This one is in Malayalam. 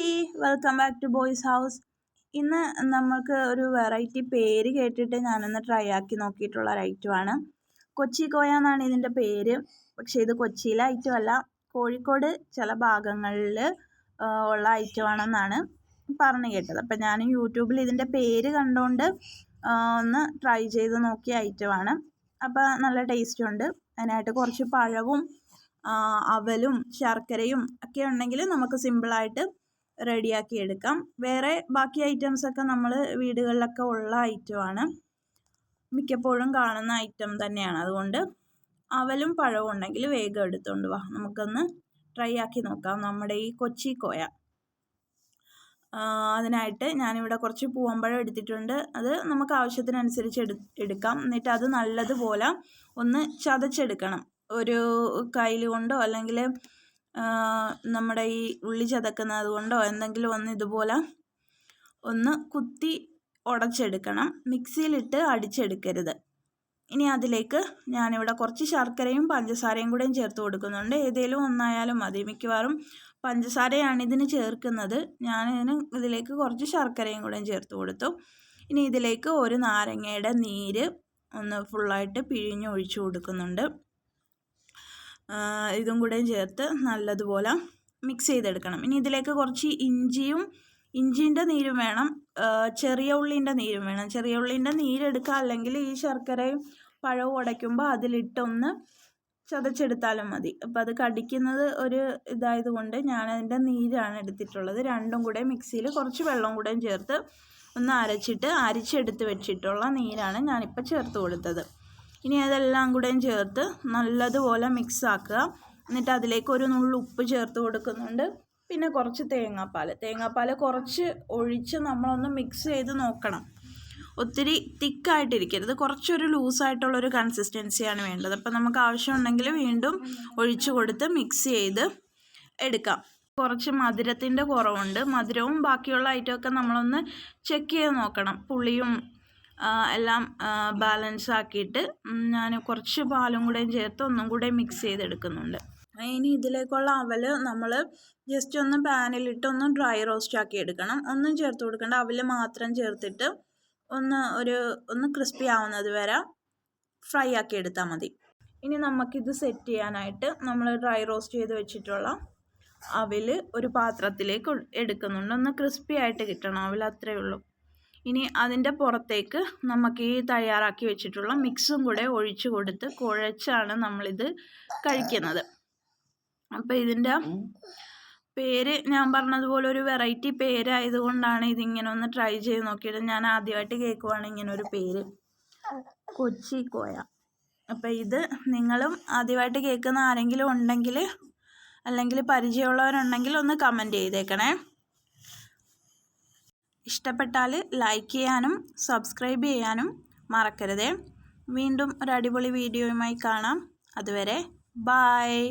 Hi welcome back to boys house. ഇന്ന് നമുക്ക് ഒരു വെറൈറ്റി പേര് കേട്ടിട്ട് ഞാനൊന്ന് ട്രൈ ആക്കി നോക്കിയിട്ടുള്ള ഒരു ഐറ്റമാണ് കൊച്ചി കോയ എന്നാണ് ഇതിന്റെ പേര്. പക്ഷേ ഇത് കൊച്ചിയിലെ ഐറ്റം അല്ല. കോഴിക്കോട് ചില ഭാഗങ്ങളിൽ ഉള്ള ഐറ്റമാണെന്നാണ് പറഞ്ഞു കേട്ടത്. അപ്പം ഞാൻ യൂട്യൂബിൽ ഇതിന്റെ പേര് കണ്ടുകൊണ്ട് ഒന്ന് ട്രൈ ചെയ്ത് നോക്കിയ ഐറ്റമാണ് അപ്പോൾ നല്ല ടേസ്റ്റ് ഉണ്ട്. അതിനായിട്ട് കുറച്ച് പഴവും അവലും ശർക്കരയും ഒക്കെ ഉണ്ടെങ്കിൽ നമുക്ക് സിമ്പിളായിട്ട് റെഡിയാക്കി എടുക്കാം. വേറെ ബാക്കി ഐറ്റംസ് ഒക്കെ നമ്മൾ വീടുകളിലൊക്കെ ഉള്ള ഐറ്റമാണ് മിക്കപ്പോഴും കാണുന്ന ഐറ്റം തന്നെയാണ്. അതുകൊണ്ട് അവലും പഴവും ഉണ്ടെങ്കിൽ വേഗം എടുത്തുകൊണ്ട് വാ. നമുക്കൊന്ന് ട്രൈ ആക്കി നോക്കാം. നമ്മുടെ ഈ കൊച്ചി കോയ. അതിനായിട്ട് ഞാനിവിടെ കുറച്ച് പൂവമ്പഴം എടുത്തിട്ടുണ്ട്. അത് നമുക്ക് ആവശ്യത്തിനനുസരിച്ച് എടു എടുക്കാം. എന്നിട്ട് അത് നല്ലതുപോലെ ഒന്ന് ചതച്ചെടുക്കണം. ഒരു കയ്യിൽ കൊണ്ടോ അല്ലെങ്കിൽ നമ്മുടെ ഈ ഉള്ളി ചതക്കുന്നത് കൊണ്ടോ എന്തെങ്കിലും ഒന്ന് ഇതുപോലെ ഒന്ന് കുത്തി ഉടച്ചെടുക്കണം. മിക്സിയിലിട്ട് അടിച്ചെടുക്കരുത്. ഇനി അതിലേക്ക് ഞാനിവിടെ കുറച്ച് ശർക്കരയും പഞ്ചസാരയും കൂടെയും ചേർത്ത് കൊടുക്കുന്നുണ്ട്. ഏതെങ്കിലും ഒന്നായാലും മതി. മിക്കവാറും പഞ്ചസാരയാണ് ഇതിന് ചേർക്കുന്നത്. ഞാൻ ഇതിലേക്ക് കുറച്ച് ശർക്കരയും കൂടെയും ചേർത്ത് കൊടുത്തു. ഇനി ഇതിലേക്ക് ഒരു നാരങ്ങയുടെ നീര് ഒന്ന് ഫുള്ളായിട്ട് പിഴിഞ്ഞൊഴിച്ചു കൊടുക്കുന്നുണ്ട്. ഇതും കൂടെയും ചേർത്ത് നല്ലതുപോലെ മിക്സ് ചെയ്തെടുക്കണം. ഇനി ഇതിലേക്ക് കുറച്ച് ഇഞ്ചിയും ഇഞ്ചിന്റെ നീരും വേണം. ചെറിയ ഉള്ളീന്റെ നീരും വേണം. ചെറിയ ഉള്ളീന്റെ നീരെടുക്കുക അല്ലെങ്കിൽ ഈ ശർക്കരയും പഴവും ഉടയ്ക്കുമ്പോൾ അതിലിട്ടൊന്ന് ചതച്ചെടുത്താലും മതി. അപ്പോൾ അത് കടിക്കുന്നത് ഒരു ഇതായതുകൊണ്ട് ഞാനതിന്റെ നീരാണ് എടുത്തിട്ടുള്ളത്. രണ്ടും കൂടെ മിക്സിയിൽ കുറച്ച് വെള്ളം കൂടെയും ചേർത്ത് ഒന്ന് അരച്ചിട്ട് അരിച്ചെടുത്ത് വെച്ചിട്ടുള്ള നീരാണ് ഞാനിപ്പോൾ ചേർത്ത് കൊടുത്തത്. ഇനി അതെല്ലാം കൂടെയും ചേർത്ത് നല്ലതുപോലെ മിക്സ് ആക്കുക എന്നിട്ട് അതിലേക്ക് ഒരു നുള്ളു ഉപ്പ് ചേർത്ത് കൊടുക്കുന്നുണ്ട്. പിന്നെ കുറച്ച് തേങ്ങാപ്പാൽ തേങ്ങാപ്പാൽ കുറച്ച് ഒഴിച്ച് നമ്മളൊന്ന് മിക്സ് ചെയ്ത് നോക്കണം. ഒത്തിരി തിക്കായിട്ടിരിക്കരുത്. കുറച്ചൊരു ലൂസായിട്ടുള്ളൊരു കൺസിസ്റ്റൻസിയാണ് വേണ്ടത്. അപ്പം നമുക്ക് ആവശ്യമുണ്ടെങ്കിൽ വീണ്ടും ഒഴിച്ച് കൊടുത്ത് മിക്സ് ചെയ്ത് എടുക്കാം. കുറച്ച് മധുരത്തിന്റെ കുറവുണ്ട്. മധുരവും ബാക്കിയുള്ള ഐറ്റമൊക്കെ നമ്മളൊന്ന് ചെക്ക് ചെയ്ത് നോക്കണം. പുളിയും എല്ലാം ബാലൻസ് ആക്കിയിട്ട് ഞാൻ കുറച്ച് പാലും കൂടെ ചേർത്ത് ഒന്നും കൂടെ മിക്സ് ചെയ്തെടുക്കുന്നുണ്ട്. ഇനി ഇതിലേക്കുള്ള അവൽ നമ്മൾ ജസ്റ്റ് ഒന്ന് പാനിലിട്ട് ഒന്ന് ഡ്രൈ റോസ്റ്റ് ആക്കി എടുക്കണം. ഒന്നും ചേർത്ത് കൊടുക്കണ്ട. അവൽ മാത്രം ചേർത്തിട്ട് ഒന്ന് ഒരു ഒന്ന് ക്രിസ്പി ആവുന്നത് വരെ ഫ്രൈ ആക്കി എടുത്താൽ മതി. ഇനി നമുക്കിത് സെറ്റ് ചെയ്യാനായിട്ട് നമ്മൾ ഡ്രൈ റോസ്റ്റ് ചെയ്ത് വെച്ചിട്ടുള്ള അവൽ ഒരു പാത്രത്തിലേക്ക് എടുക്കുന്നുണ്ട്. ഒന്ന് ക്രിസ്പി ആയിട്ട് കിട്ടണം. അവൽ അത്രയേ ഉള്ളൂ. ഇനി അതിന്റെ പുറത്തേക്ക് നമുക്ക് ഈ തയ്യാറാക്കി വെച്ചിട്ടുള്ള മിക്സും കൂടെ ഒഴിച്ചു കൊടുത്ത് കുഴച്ചാണ് നമ്മളിത് കഴിക്കുന്നത്. അപ്പോൾ ഇതിന്റെ പേര് ഞാൻ പറഞ്ഞതുപോലെ ഒരു വെറൈറ്റി പേരായതുകൊണ്ടാണ് ഇതിങ്ങനെ ഒന്ന് ട്രൈ ചെയ്ത് നോക്കിയിട്ട് ഞാൻ ആദ്യമായിട്ട് കേൾക്കുവാണ് ഇങ്ങനെ ഒരു പേര്. കൊച്ചി കോയ. അപ്പോൾ ഇത് നിങ്ങളും ആദ്യമായിട്ട് കേൾക്കുന്ന ആരെങ്കിലും ഉണ്ടെങ്കിൽ അല്ലെങ്കിൽ പരിചയമുള്ളവരുണ്ടെങ്കിൽ ഒന്ന് കമന്റ് ചെയ്തേക്കണേ. ഇഷ്ടപ്പെട്ടാൽ ലൈക്ക് ചെയ്യാനും സബ്സ്ക്രൈബ് ചെയ്യാനും മറക്കരുതേ. വീണ്ടും ഒരു അടിപൊളി വീഡിയോയുമായി കാണാം. അതുവരെ ബായ്